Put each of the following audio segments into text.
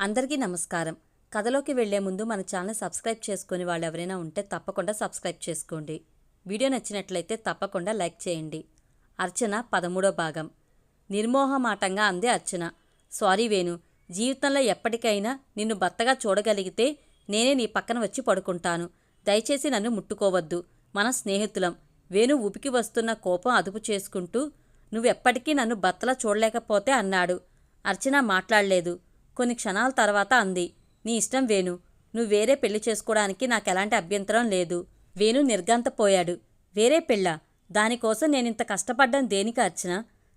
అందరికీ నమస్కారం. కథలోకి వెళ్ళే ముందు మన ఛానల్ సబ్స్క్రైబ్ చేసుకుని వాళ్ళు ఎవరైనా ఉంటే తప్పకుండా సబ్స్క్రైబ్ చేసుకోండి. వీడియో నచ్చినట్లయితే తప్పకుండా లైక్ చేయండి. అర్చన పదమూడో భాగం. నిర్మోహమాటంగా అంది అర్చన. సారీ వేణు జీవితంలో ఎప్పటికైనా నిన్ను భర్తగా చూడగలిగితే నేనే నీ పక్కన వచ్చి పడుకుంటాను. దయచేసి నన్ను ముట్టుకోవద్దు. మన స్నేహితులం. వేణు ఉపికి వస్తున్న కోపం అదుపు చేసుకుంటూ నువ్వెప్పటికీ నన్ను భర్తలా చూడలేకపోతే అన్నాడు. అర్చన మాట్లాడలేదు. కొన్ని క్షణాల తర్వాత అంది. నీ ఇష్టం వేణు. నువ్వు వేరే పెళ్ళి చేసుకోవడానికి నాకెలాంటి అభ్యంతరం లేదు. వేణు నిర్గంతపోయాడు వేరే పెళ్ళా? దానికోసం నేనింత కష్టపడ్డం దేనికి అర్చన?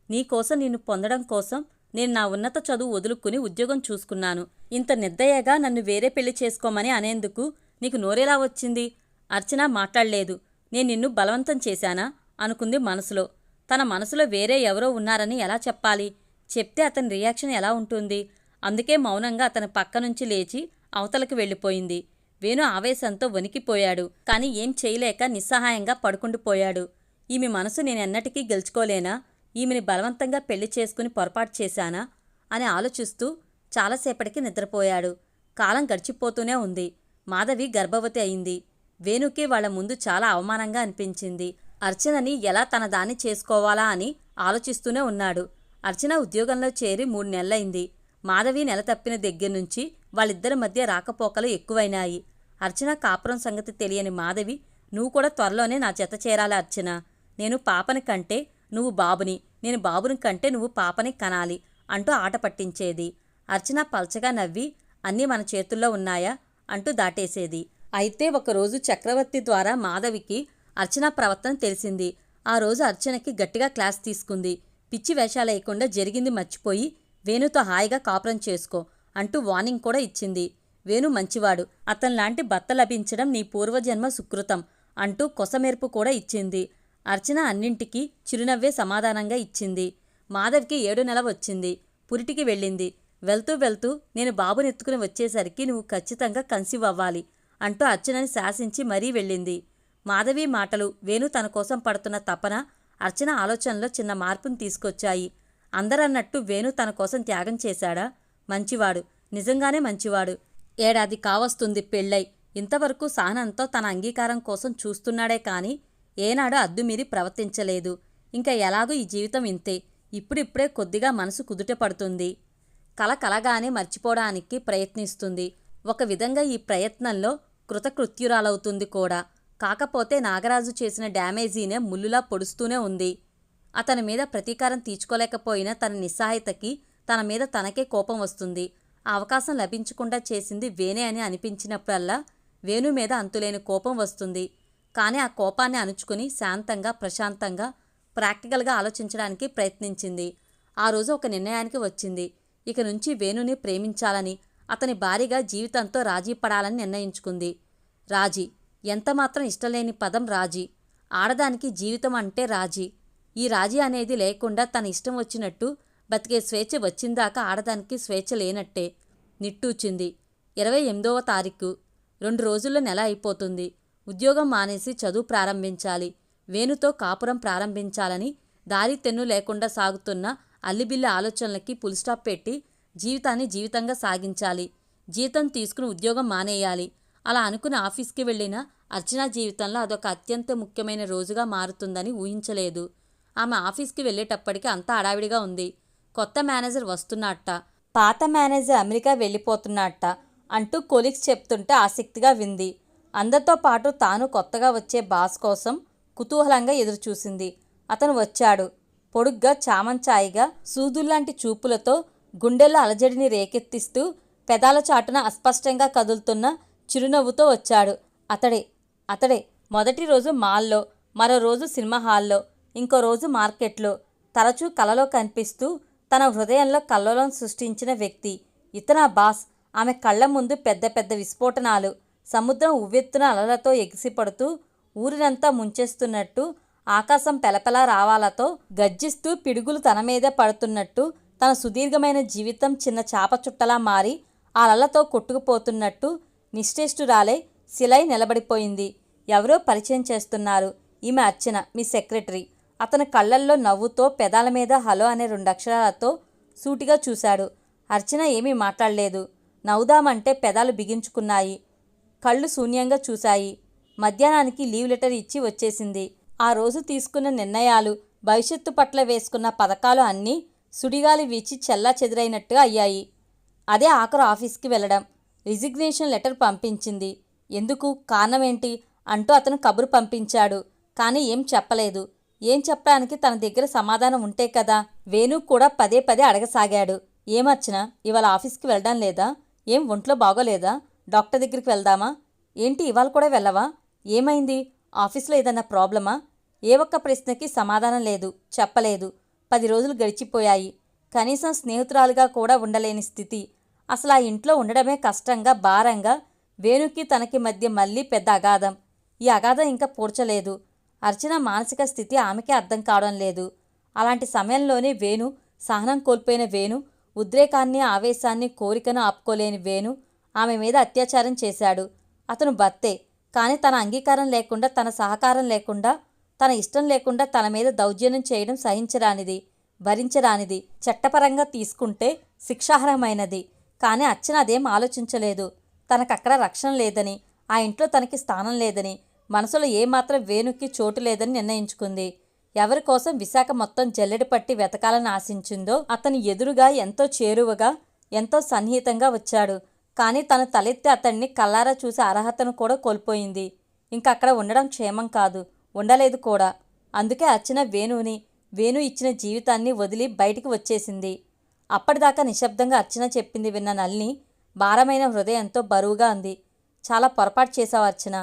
నీకోసం నిన్ను పొందడం కోసం నేను నా ఉన్నత చదువు వదులుకుని ఉద్యోగం చూసుకున్నాను. ఇంత నిర్దయగా నన్ను వేరే పెళ్ళి చేసుకోమని అనేందుకు నీకు నోరెలా వచ్చింది? అర్చన మాట్లాడలేదు. నేను నిన్ను బలవంతం చేశానా? అనుకుంది మనసులో. తన మనసులో వేరే ఎవరో ఉన్నారని ఎలా చెప్పాలి? చెప్తే అతని రియాక్షన్ ఎలా ఉంటుంది? అందుకే మౌనంగా అతని పక్క నుంచి లేచి అవతలకు వెళ్ళిపోయింది. వేణు ఆవేశంతో వణికిపోయాడు. కాని ఏం చేయలేక నిస్సహాయంగా పడుకుండిపోయాడు ఈమె మనసు నేనెన్నటికీ గెలుచుకోలేనా? ఈమెని బలవంతంగా పెళ్ళి చేసుకుని పొరపాటు చేశానా? అని ఆలోచిస్తూ చాలాసేపటికి నిద్రపోయాడు. కాలం గడిచిపోతూనే ఉంది. మాధవి గర్భవతి అయింది. వేణుకి వాళ్ళ ముందు చాలా అవమానంగా అనిపించింది. అర్చనని ఎలా తన దాన్ని చేసుకోవాలా అని ఆలోచిస్తూనే ఉన్నాడు. అర్చన ఉద్యోగంలో చేరి మూడు నెలలైంది. మాధవి నెల తప్పిన దగ్గర నుంచి వాళ్ళిద్దరి మధ్య రాకపోకలు ఎక్కువైనాయి. అర్చన కాపురం సంగతి తెలియని మాధవి నువ్వు కూడా త్వరలోనే నా జత చేరాలి అర్చన. నేను పాపని కంటే నువ్వు బాబుని నేను బాబుని కంటే నువ్వు పాపని కనాలి అంటూ ఆట పట్టించేది. అర్చన పల్చగా నవ్వి అన్నీ మన చేతుల్లో ఉన్నాయా? అంటూ దాటేసేది. అయితే ఒకరోజు చక్రవర్తి ద్వారా మాధవికి అర్చన ప్రవర్తన తెలిసింది. ఆ రోజు అర్చనకి గట్టిగా క్లాస్ తీసుకుంది. పిచ్చి వేషాలేయకుండా జరిగింది మర్చిపోయి వేణుతో హాయిగా కాపురం చేసుకో అంటూ వార్నింగ్ కూడా ఇచ్చింది. వేణు మంచివాడు. అతనిలాంటి భర్త లభించడం నీ పూర్వజన్మ సుకృతం అంటూ కొసమెరుపు కూడా ఇచ్చింది. అర్చన అన్నింటికీ చిరునవ్వే సమాధానంగా ఇచ్చింది. మాధవ్కి ఏడు నెల వచ్చింది. పురిటికి వెళ్ళింది. వెళ్తూ వెళ్తూ నేను బాబునెత్తుకుని వచ్చేసరికి నువ్వు ఖచ్చితంగా కన్సీవ్ అవ్వాలి అంటూ అర్చనని శాసించి మరీ వెళ్ళింది. మాధవి మాటలు వేణు తన కోసం పడుతున్న తపన అర్చన ఆలోచనలో చిన్న మార్పును తీసుకొచ్చాయి. అందరన్నట్టు వేణు తన కోసం త్యాగం చేశాడా? మంచివాడు. నిజంగానే మంచివాడు. ఏడాది కావస్తుంది పెళ్ళై. ఇంతవరకు సహనంతో తన అంగీకారం కోసం చూస్తున్నాడే కాని ఏనాడు అద్దుమీరి ప్రవర్తించలేదు. ఇంకా ఎలాగూ ఈ జీవితం ఇంతే. ఇప్పుడిప్పుడే కొద్దిగా మనసు కుదుట పడుతుంది. కల కలగానే మర్చిపోవడానికి ప్రయత్నిస్తుంది. ఒక విధంగా ఈ ప్రయత్నంలో కృతకృత్యురాలవుతుంది కూడా. కాకపోతే నాగరాజు చేసిన డ్యామేజీనే ముల్లులా పొడుస్తూనే ఉంది. అతని మీద ప్రతీకారం తీర్చుకోలేకపోయిన తన నిస్సహాయతకి తన మీద తనకే కోపం వస్తుంది. అవకాశం లభించకుండా చేసింది వేనే అని అనిపించినప్పుడల్లా వేణు మీద అంతులేని కోపం వస్తుంది. కానీ ఆ కోపాన్ని అణుచుకుని శాంతంగా ప్రశాంతంగా ప్రాక్టికల్గా ఆలోచించడానికి ప్రయత్నించింది. ఆ రోజు ఒక నిర్ణయానికి వచ్చింది. ఇక నుంచి వేణుని ప్రేమించాలని అతని భారీగా జీవితంతో రాజీ పడాలని నిర్ణయించుకుంది. రాజీ. ఎంతమాత్రం ఇష్టలేని పదం రాజీ. ఆడదానికి జీవితం అంటే రాజీ. ఈ రాజీ అనేది లేకుండా తన ఇష్టం వచ్చినట్టు బతికే స్వేచ్ఛ వచ్చిందాకా ఆడదానికి స్వేచ్ఛ లేనట్టే నిట్టూచింది. ఇరవై ఎనిమిదవ తారీఖు. రెండు రోజుల్లో నెల అయిపోతుంది. ఉద్యోగం మానేసి చదువు ప్రారంభించాలి. వేణుతో కాపురం ప్రారంభించాలని దారి తెన్ను లేకుండా సాగుతున్న అల్లిబిల్లి ఆలోచనలకి పులిస్టాప్ పెట్టి జీవితాన్ని జీవితంగా సాగించాలి. జీతం తీసుకుని ఉద్యోగం మానేయాలి. అలా అనుకుని ఆఫీస్కి వెళ్ళిన అర్చనా జీవితంలో అదొక అత్యంత ముఖ్యమైన రోజుగా మారుతుందని ఊహించలేదు. ఆమె ఆఫీస్కి వెళ్ళేటప్పటికి అంతా అడావిడిగా ఉంది. కొత్త మేనేజర్ వస్తున్నట్ట పాత మేనేజర్ అమెరికా వెళ్ళిపోతున్నట్ట అంటూ కొలీగ్స్ చెప్తుంటే ఆసక్తిగా వింది. అందరితో పాటు తాను కొత్తగా వచ్చే బాస్ కోసం కుతూహలంగా ఎదురుచూసింది. అతను వచ్చాడు. పొడుగ్గా చామంచాయిగా సూదుల్లాంటి చూపులతో గుండెల్లో అలజడిని రేకెత్తిస్తూ పెదాల చాటున అస్పష్టంగా కదులుతున్న చిరునవ్వుతో వచ్చాడు. అతడే అతడే మొదటి రోజు మాల్లో మరో రోజు సినిమా హాల్లో ఇంకో రోజు మార్కెట్లో తరచూ కలలో కనిపిస్తూ తన హృదయంలో కల్లోలం సృష్టించిన వ్యక్తి. ఇతన బాస్. ఆమె కళ్ళ ముందు పెద్ద పెద్ద విస్ఫోటనాలు సముద్రం ఉవ్వెత్తున అలలతో ఎగిసిపడుతూ ఊరినంతా ముంచేస్తున్నట్టు ఆకాశం పెలపెలా రావాలతో గర్జిస్తూ పిడుగులు తన మీదే పడుతున్నట్టు తన సుదీర్ఘమైన జీవితం చిన్న చాప చుట్టలా మారి ఆ అలలతో కొట్టుకుపోతున్నట్టు నిశ్చేష్టురాలే శిలై నిలబడిపోయింది. ఎవరో పరిచయం చేస్తున్నారు. ఈమె అర్చన మీ సెక్రటరీ. అతని కళ్ళల్లో నవ్వుతో పెదాల మీద హలో అనే రెండు అక్షరాలతో సూటిగా చూశాడు. అర్చన ఏమీ మాట్లాడలేదు. నవ్వుదామంటే పెదాలు బిగించుకున్నాయి. కళ్ళు శూన్యంగా చూశాయి. మధ్యాహ్నానికి లీవ్ లెటర్ ఇచ్చి వచ్చేసింది. ఆ రోజు తీసుకున్న నిర్ణయాలు భవిష్యత్తు పట్ల వేసుకున్న పథకాలు అన్నీ సుడిగాలి వీచి చెల్లా చెదురైనట్టుగా అయ్యాయి. అదే ఆఖరు ఆఫీస్కి వెళ్ళడం రిజిగ్నేషన్ లెటర్ పంపించింది. ఎందుకు? కారణమేంటి? అంటూ అతను కబురు పంపించాడు. కానీ ఏం చెప్పలేదు. ఏం చెప్పడానికి తన దగ్గర సమాధానం ఉంటే కదా? వేణు కూడా పదే పదే అడగసాగాడు. ఏమచ్చినా ఇవాళ ఆఫీస్కి వెళ్ళడం లేదా? ఏం ఒంట్లో బాగోలేదా? డాక్టర్ దగ్గరికి వెళ్దామా? ఏంటి ఇవాళ కూడా వెళ్ళవా? ఏమైంది? ఆఫీస్లో ఏదన్నా ప్రాబ్లమా? ఏ ఒక్క ప్రశ్నకి సమాధానం లేదు చెప్పలేదు. పది రోజులు గడిచిపోయాయి. కనీసం స్నేహితురాలుగా కూడా ఉండలేని స్థితి. అసలు ఆ ఇంట్లో ఉండడమే కష్టంగా భారంగా వేణుకి తనకి మధ్య మళ్ళీ పెద్ద అగాధం. ఈ అగాధం ఇంకా పూడ్చలేదు. అర్చన మానసిక స్థితి ఆమెకే అర్థం కావడం లేదు. అలాంటి సమయంలోనే వేణు సహనం కోల్పోయిన వేణు ఉద్రేకాన్ని ఆవేశాన్ని కోరికను ఆపుకోలేని వేణు ఆమె మీద అత్యాచారం చేశాడు. అతను భర్తే కానీ తన అంగీకారం లేకుండా తన సహకారం లేకుండా తన ఇష్టం లేకుండా తన మీద దౌర్జన్యం చేయడం సహించరానిది భరించరానిది చట్టపరంగా తీసుకుంటే శిక్షార్హమైనది. కానీ అర్చన అదేం ఆలోచించలేదు. తనకక్కడ రక్షణ లేదని ఆ ఇంట్లో తనకి స్థానం లేదని మనసులో ఏమాత్రం వేణుకి చోటు లేదని నిర్ణయించుకుంది. ఎవరి కోసం విశాఖ మొత్తం జల్లెడ పట్టి వెతకాలని ఆశించిందో అతని ఎదురుగా ఎంతో చేరువగా ఎంతో సన్నిహితంగా వచ్చాడు. కానీ తను తలెత్తి అతన్ని కల్లారా చూసే అర్హతను కూడా కోల్పోయింది. ఇంక అక్కడ ఉండడం క్షేమం కాదు ఉండలేదు కూడా. అందుకే అర్చన వేణుని వేణు ఇచ్చిన జీవితాన్ని వదిలి బయటికి వచ్చేసింది. అప్పటిదాకా నిశ్శబ్దంగా అర్చన చెప్పింది విన్న నల్ని భారమైన హృదయంతో బరువుగా అంది. చాలా పొరపాటు చేశావు అర్చన.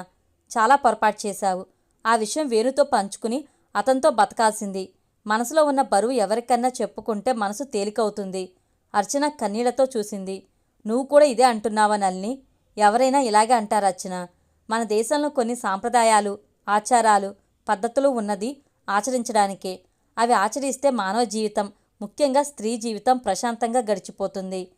చాలా పొరపాటు చేశావు. ఆ విషయం వేణుతో పంచుకుని అతనితో బతకాల్సింది. మనసులో ఉన్న బరువు ఎవరికన్నా చెప్పుకుంటే మనసు తేలికవుతుంది. అర్చన కన్నీళ్ళతో చూసింది. నువ్వు కూడా ఇదే అంటున్నావా నల్ని ఎవరైనా ఇలాగే అంటారు అర్చన. మన దేశంలో కొన్ని సాంప్రదాయాలు ఆచారాలు పద్ధతులు ఉన్నది ఆచరించడానికే. అవి ఆచరిస్తే మానవ జీవితం ముఖ్యంగా స్త్రీ జీవితం ప్రశాంతంగా గడిచిపోతుంది.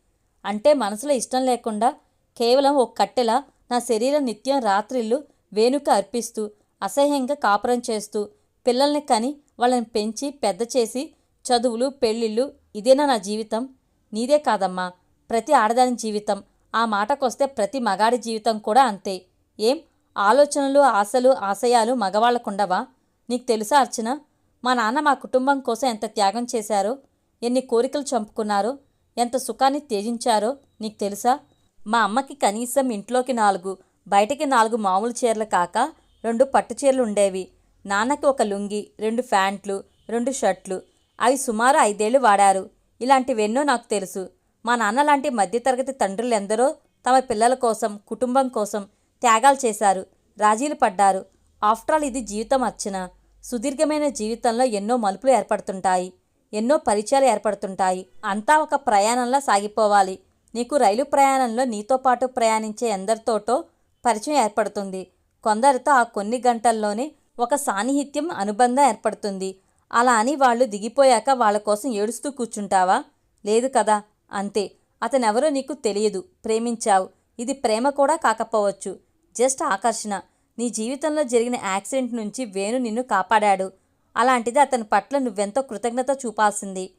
అంటే మనసులో ఇష్టం లేకుండా కేవలం ఒక కట్టెల నా శరీరం నిత్యం రాత్రిళ్ళు వేణుక అర్పిస్తూ అసహ్యంగా కాపురం చేస్తూ పిల్లల్ని కని వాళ్ళని పెంచి పెద్ద చేసి చదువులు పెళ్ళిళ్ళు ఇదేనా నా జీవితం? నీదే కాదమ్మా ప్రతి ఆడదాని జీవితం. ఆ మాటకొస్తే ప్రతి మగాడి జీవితం కూడా అంతే. ఏం? ఆలోచనలు ఆశలు ఆశయాలు మగవాళ్ళకుండవా నీకు తెలుసా అర్చన? మా నాన్న మా కుటుంబం కోసం ఎంత త్యాగం చేశారో? ఎన్ని కోరికలు చంపుకున్నారో? ఎంత సుఖాన్ని త్యజించారో? నీకు తెలుసా? మా అమ్మకి కనీసం ఇంట్లోకి నాలుగు బయటికి నాలుగు మామూలు చీరలు కాక రెండు పట్టు చీరలు ఉండేవి. నాన్నకి ఒక లుంగి రెండు ప్యాంట్లు రెండు షర్ట్లు. అవి సుమారు ఐదేళ్ళు వాడారు. ఇలాంటివెన్నో నాకు తెలుసు. మా నాన్న లాంటి మధ్యతరగతి తండ్రులు ఎందరో తమ పిల్లల కోసం కుటుంబం కోసం త్యాగాలు చేశారు. రాజీలు పడ్డారు. ఆఫ్టర్ ఆల్ ఇది జీవితం అర్చన సుదీర్ఘమైన జీవితంలో ఎన్నో మలుపులు ఏర్పడుతుంటాయి. ఎన్నో పరిచయాలు ఏర్పడుతుంటాయి. అంతా ఒక ప్రయాణంలా సాగిపోవాలి. నీకు రైలు ప్రయాణంలో నీతో పాటు ప్రయాణించే ఎందరితోటో పరిచయం ఏర్పడుతుంది. కొందరితో ఆ కొన్ని గంటల్లోనే ఒక సాన్నిహిత్యం అనుబంధం ఏర్పడుతుంది. అలా అని వాళ్ళు దిగిపోయాక వాళ్ళ కోసం ఏడుస్తూ కూర్చుంటావా? లేదు కదా? అంతే. అతనెవరో నీకు తెలియదు. ప్రేమించావు. ఇది ప్రేమ కూడా కాకపోవచ్చు. జస్ట్ ఆకర్షణ. నీ జీవితంలో జరిగిన యాక్సిడెంట్ నుంచి వేణు నిన్ను కాపాడాడు. అలాంటిది అతని పట్ల నువ్వెంతో కృతజ్ఞత చూపాల్సింది.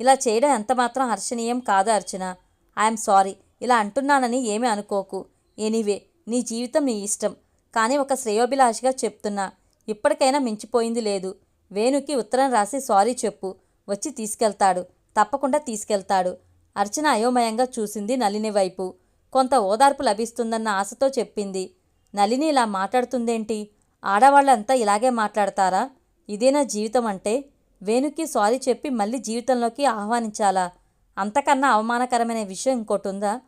ఇలా చేయడం ఎంతమాత్రం హర్షణీయం కాదు అర్చన. I'm sorry. ఇలా అంటున్నానని ఏమీ అనుకోకు. ఎనీవే నీ జీవితం నీ ఇష్టం. కానీ ఒక శ్రేయోభిలాషిగా చెప్తున్నా ఇప్పటికైనా మించిపోయింది లేదు. వేణుకి ఉత్తరం రాసి సారీ చెప్పు. వచ్చి తీసుకెళ్తాడు. తప్పకుండా తీసుకెళ్తాడు. అర్చన అయోమయంగా చూసింది నలిని వైపు. కొంత ఓదార్పు లభిస్తుందన్న ఆశతో చెప్పింది. నలిని ఇలా మాట్లాడుతుందేంటి? ఆడవాళ్ళంతా ఇలాగే మాట్లాడతారా? ఇదేనా జీవితం అంటే? వేణుకి సారీ చెప్పి మళ్ళీ జీవితంలోకి ఆహ్వానించాలా? అంతకన్నా అవమానకరమైన విషయం ఇంకోటి ఉందా?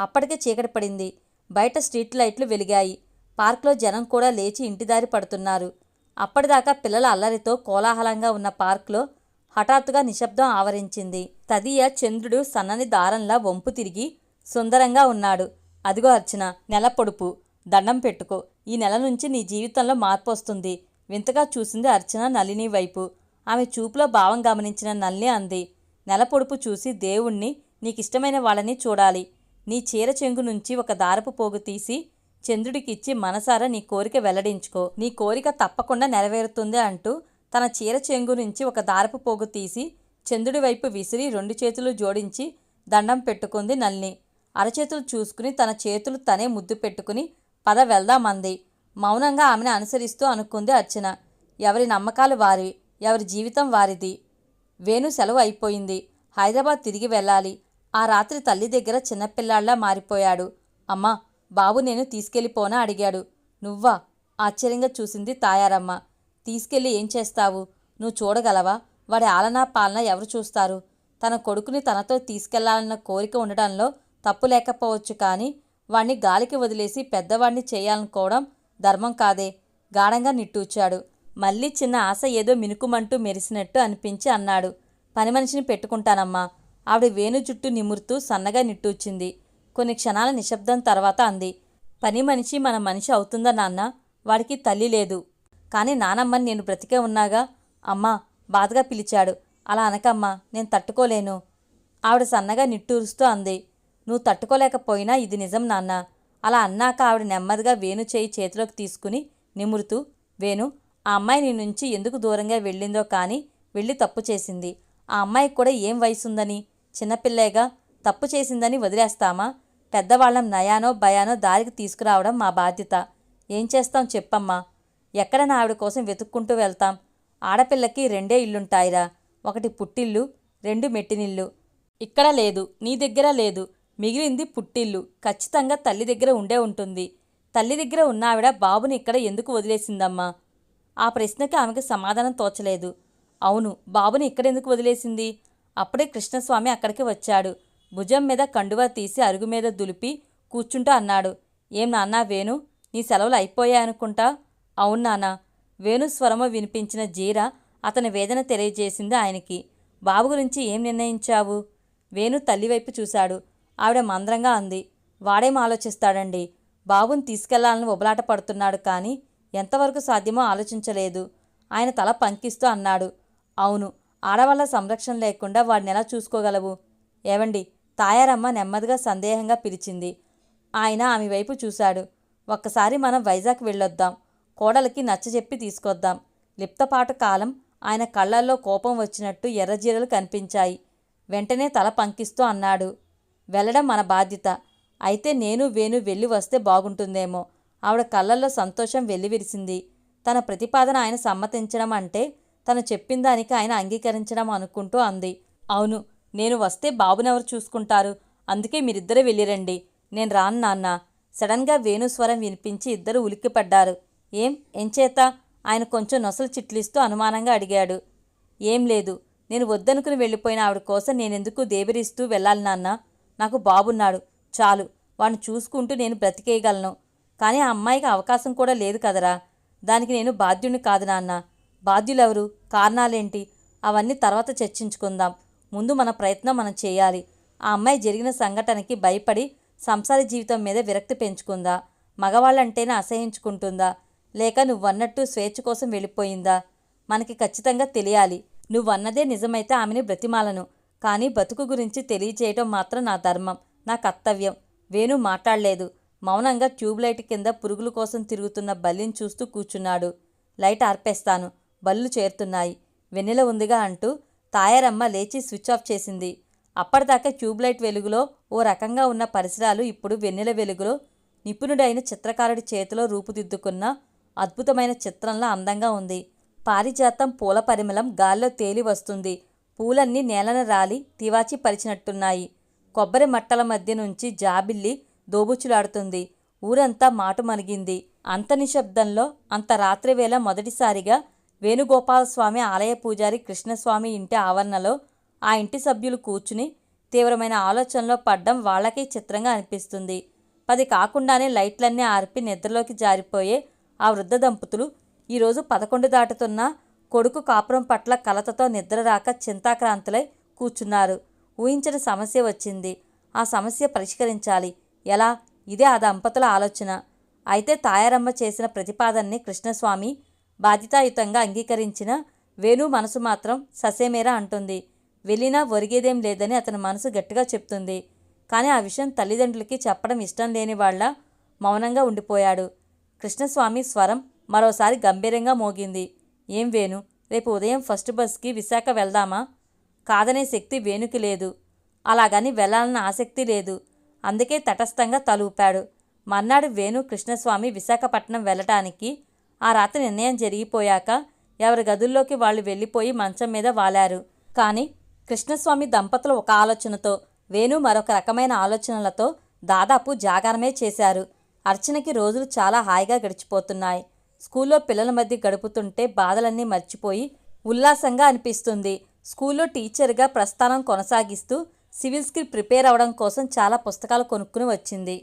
అప్పటికే చీకటి పడింది. బయట స్ట్రీట్ లైట్లు వెలిగాయి. పార్క్లో జనం కూడా లేచి ఇంటిదారి పడుతున్నారు. అప్పటిదాకా పిల్లల అల్లరితో కోలాహలంగా ఉన్న పార్క్లో హఠాత్తుగా నిశ్శబ్దం ఆవరించింది. తదియ చంద్రుడు సన్నని దారంలా వంపు తిరిగి సుందరంగా ఉన్నాడు. అదిగో అర్చన నెల పొడుపు. దండం పెట్టుకో. ఈ నెల నుంచి నీ జీవితంలో మార్పు వస్తుంది. వింతగా చూసింది అర్చన నలిని వైపు. ఆమె చూపులో భావం గమనించిన నల్లి అంది. నెల పొడుపు చూసి దేవుణ్ణి నీకిష్టమైన వాళ్ళని చూడాలి. నీ చీర చెంగు నుంచి ఒక దారపు పోగు తీసి చంద్రుడికిచ్చి మనసారా నీ కోరిక వెల్లడించుకో. నీ కోరిక తప్పకుండా నెరవేరుతుంది అంటూ తన చీర చెంగు నుంచి ఒక దారపు పోగు తీసి చంద్రుడి వైపు విసిరి రెండు చేతులు జోడించి దండం పెట్టుకుంది నల్ని అరచేతులు చూసుకుని తన చేతులు తనే ముద్దు పెట్టుకుని పద వెళ్దామంది మౌనంగా ఆమెను అనుసరిస్తూ అనుకుంది అర్చన. ఎవరి నమ్మకాలు వారి ఎవరి జీవితం వారిది. వేణు సెలవు అయిపోయింది. హైదరాబాద్ తిరిగి వెళ్ళాలి. ఆ రాత్రి తల్లి దగ్గర చిన్నపిల్లాళ్ళా మారిపోయాడు. అమ్మా బాబు నేను తీసుకెళ్ళిపోనా అడిగాడు. నువ్వా? ఆశ్చర్యంగా చూసింది తాయారమ్మ. తీసుకెళ్ళి ఏం చేస్తావు? నువ్వు చూడగలవా? వాడి ఆలనా పాలన ఎవరు చూస్తారు? తన కొడుకుని తనతో తీసుకెళ్ళాలన్న కోరిక ఉండడంలో తప్పు లేకపోవచ్చు కానీ వాణ్ణి గాలికి వదిలేసి పెద్దవాణ్ణి చేయాలనుకోవడం ధర్మం కాదే. గాఢంగా నిట్టూచాడు మళ్ళీ చిన్న ఆశ ఏదో మినుకుమంటూ మెరిసినట్టు అనిపించి అన్నాడు. పని మనిషిని పెట్టుకుంటానమ్మా. ఆవిడ వేణు జుట్టు నిమురుతూ సన్నగా నిట్టూచింది కొన్ని క్షణాల నిశ్శబ్దం తర్వాత అంది పని మనిషి మన మనిషి అవుతుందా నాన్న? వాడికి తల్లి లేదు. కానీ నానమ్మని నేను బ్రతికే ఉన్నాగా? అమ్మా బాధగా పిలిచాడు. అలా అనకమ్మా నేను తట్టుకోలేను. ఆవిడ సన్నగా నిట్టూరుస్తూ అంది నువ్వు తట్టుకోలేకపోయినా ఇది నిజం నాన్న. అలా అన్నాక ఆవిడ నెమ్మదిగా వేణు చేయి చేతిలోకి తీసుకుని నిమురుతూ వేణు ఆ అమ్మాయి నీ నుంచి ఎందుకు దూరంగా వెళ్ళిందో కానీ వెళ్ళి తప్పు చేసింది. ఆ అమ్మాయికి కూడా ఏం వయసుందని? చిన్నపిల్లేగా తప్పు చేసిందని వదిలేస్తామా? పెద్దవాళ్ళం నయానో భయానో దారికి తీసుకురావడం మా బాధ్యత. ఏం చేస్తాం చెప్పమ్మా. ఎక్కడ నా ఆవిడ కోసం వెతుక్కుంటూ వెళ్తాం? ఆడపిల్లకి రెండే ఇల్లుంటాయిరా. ఒకటి పుట్టిల్లు రెండు మెట్టినిల్లు. ఇక్కడ లేదు నీ దగ్గర లేదు. మిగిలింది పుట్టిల్లు. ఖచ్చితంగా తల్లి దగ్గర ఉండే ఉంటుంది. తల్లి దగ్గర ఉన్న ఆవిడ బాబుని ఇక్కడ ఎందుకు వదిలేసిందమ్మా? ఆ ప్రశ్నకి ఆమెకు సమాధానం తోచలేదు. అవును బాబుని ఇక్కడెందుకు వదిలేసింది? అప్పుడే కృష్ణస్వామి అక్కడికి వచ్చాడు. భుజం మీద కండువా తీసి అరుగు మీద దులిపి కూర్చుంటూ అన్నాడు. ఏం నాన్నా వేణు నీ సెలవులు అయిపోయాయనుకుంటా అవును నానా వేణు స్వరము వినిపించిన జీర అతని వేదన తెలియజేసింది ఆయనకి. బాబు గురించి ఏం నిర్ణయించావు వేణు తల్లివైపు చూశాడు. ఆవిడ మంద్రంగా అంది. వాడేం ఆలోచిస్తాడండి? బాబుని తీసుకెళ్ళాలని ఉబలాట పడుతున్నాడు కానీ ఎంతవరకు సాధ్యమో ఆలోచించలేదు. ఆయన తల పంకిస్తూ అన్నాడు. అవును. ఆడవాళ్ళ సంరక్షణ లేకుండా వాడిని ఎలా చూసుకోగలవు? ఏవండి? తాయారమ్మ నెమ్మదిగా సందేహంగా పిలిచింది. ఆయన ఆమె వైపు చూశాడు. ఒక్కసారి మనం వైజాగ్ వెళ్ళొద్దాం. కోడలికి నచ్చజెప్పి తీసుకొద్దాం. లిప్తపాటు కాలం ఆయన కళ్ళల్లో కోపం వచ్చినట్టు ఎర్రజీరలు కనిపించాయి. వెంటనే తల పంకిస్తూ అన్నాడు. వెళ్ళడం మన బాధ్యత. అయితే నేను వేణు వెళ్ళి వస్తే బాగుంటుందేమో. ఆవిడ కళ్ళల్లో సంతోషం వెల్లివిరిసింది. తన ప్రతిపాదన ఆయన సమ్మతించడం అంటే తను చెప్పిన దానికి ఆయన అంగీకరించడం అనుకుంటూ అంది. అవును నేను వస్తే బాబునెవరు చూసుకుంటారు? అందుకే మీరిద్దరే వెళ్ళిరండి. నేను రాను నాన్న. సడన్గా వేణుస్వరం వినిపించి ఇద్దరు ఉలిక్కిపడ్డారు. ఏం? ఎంచేత ఆయన కొంచెం నొసలు చిట్లిస్తూ అనుమానంగా అడిగాడు. ఏం లేదు. నేను వద్దనుకుని వెళ్ళిపోయిన ఆవిడ కోసం నేనెందుకు దేబిరిస్తూ వెళ్ళాలి నాన్న? నాకు బాబున్నాడు. చాలు. వాడిని చూసుకుంటూ నేను బ్రతికేయగలను. కానీ ఆ అమ్మాయికి అవకాశం కూడా లేదు కదరా. దానికి నేను బాధ్యుని కాదు నాన్న. బాధ్యులెవరు? కారణాలేంటి? అవన్నీ తర్వాత చర్చించుకుందాం. ముందు మన ప్రయత్నం మనం చేయాలి. ఆ అమ్మాయి జరిగిన సంఘటనకి భయపడి సంసార జీవితం మీద విరక్తి పెంచుకుందా? మగవాళ్ళంటేనే అసహించుకుంటుందా లేక నువ్వన్నట్టు స్వేచ్ఛ కోసం వెళ్ళిపోయిందా? మనకి ఖచ్చితంగా తెలియాలి. నువ్వన్నదే నిజమైతే ఆమెని బ్రతిమాలను. కానీ బతుకు గురించి తెలియచేయటం మాత్రం నా ధర్మం నా కర్తవ్యం. వేణు మాట్లాడలేదు. మౌనంగా ట్యూబ్లైట్ కింద పురుగుల కోసం తిరుగుతున్న బల్లిని చూస్తూ కూర్చున్నాడు. లైట్ ఆర్పేస్తాను. బళ్ళు చేరుతున్నాయి. వెన్నెల ఉందిగా అంటూ తాయారమ్మ లేచి స్విచ్ ఆఫ్ చేసింది. అప్పటిదాకా ట్యూబ్లైట్ వెలుగులో ఓ రకంగా ఉన్న పరిసరాలు ఇప్పుడు వెన్నెల వెలుగులో నిపుణుడైన చిత్రకారుడి చేతిలో రూపుదిద్దుకున్న అద్భుతమైన చిత్రంలో అందంగా ఉంది. పారిజాతం పూల పరిమళం గాల్లో తేలి వస్తుంది. పూలన్నీ నేలన రాలి తివాచి పరిచినట్టున్నాయి. కొబ్బరి మట్టల మధ్య నుంచి జాబిల్లి దోబుచులాడుతుంది ఊరంతా మాటు మనిగింది. అంత నిశ్శబ్దంలో అంత రాత్రివేళ మొదటిసారిగా వేణుగోపాలస్వామి ఆలయ పూజారి కృష్ణస్వామి ఇంటి ఆవరణలో ఆ ఇంటి సభ్యులు కూర్చుని తీవ్రమైన ఆలోచనలో పడ్డం వాళ్ళకే చిత్రంగా అనిపిస్తుంది. పది కాకుండానే లైట్లన్నీ ఆర్పి నిద్రలోకి జారిపోయే ఆ వృద్ధ దంపతులు ఈరోజు పదకొండు దాటుతున్న కొడుకు కాపురం పట్ల కలతతో నిద్ర రాక చింతాక్రాంతులై కూర్చున్నారు. ఊహించిన సమస్య వచ్చింది. ఆ సమస్య పరిష్కరించాలి. ఎలా? ఇదే ఆ దంపతుల ఆలోచన. అయితే తాయారమ్మ చేసిన ప్రతిపాదనని కృష్ణస్వామి బాధ్యతాయుతంగా అంగీకరించిన వేణు మనసు మాత్రం ససేమేరా అంటుంది. వెళ్ళినా ఒరిగేదేం లేదని అతని మనసు గట్టిగా చెప్తుంది. కానీ ఆ విషయం తల్లిదండ్రులకి చెప్పడం ఇష్టం లేని వాళ్ళ మౌనంగా ఉండిపోయాడు. కృష్ణస్వామి స్వరం మరోసారి గంభీరంగా మోగింది. ఏం వేణు రేపు ఉదయం ఫస్ట్ బస్కి విశాఖ వెళ్దామా? కాదనే శక్తి వేణుకి లేదు. అలాగని వెళ్ళాలన్న ఆసక్తి లేదు. అందుకే తటస్థంగా తలూపాడు. మర్నాడు వేణు కృష్ణస్వామి విశాఖపట్నం వెళ్ళటానికి ఆ రాత్రి నిర్ణయం జరిగిపోయాక ఎవరి గదుల్లోకి వాళ్ళు వెళ్ళిపోయి మంచం మీద వాలారు. కానీ కృష్ణస్వామి దంపతులు ఒక ఆలోచనతో వేణు మరొక రకమైన ఆలోచనలతో దాదాపు జాగారమే చేశారు. అర్చనకి రోజులు చాలా హాయిగా గడిచిపోతున్నాయి. స్కూల్లో పిల్లల మధ్య గడుపుతుంటే బాధలన్నీ మర్చిపోయి ఉల్లాసంగా అనిపిస్తుంది. స్కూల్లో టీచర్గా ప్రస్థానం కొనసాగిస్తూ సివిల్స్కి ప్రిపేర్ అవడం కోసం చాలా పుస్తకాలు కొనుక్కుని వచ్చింది.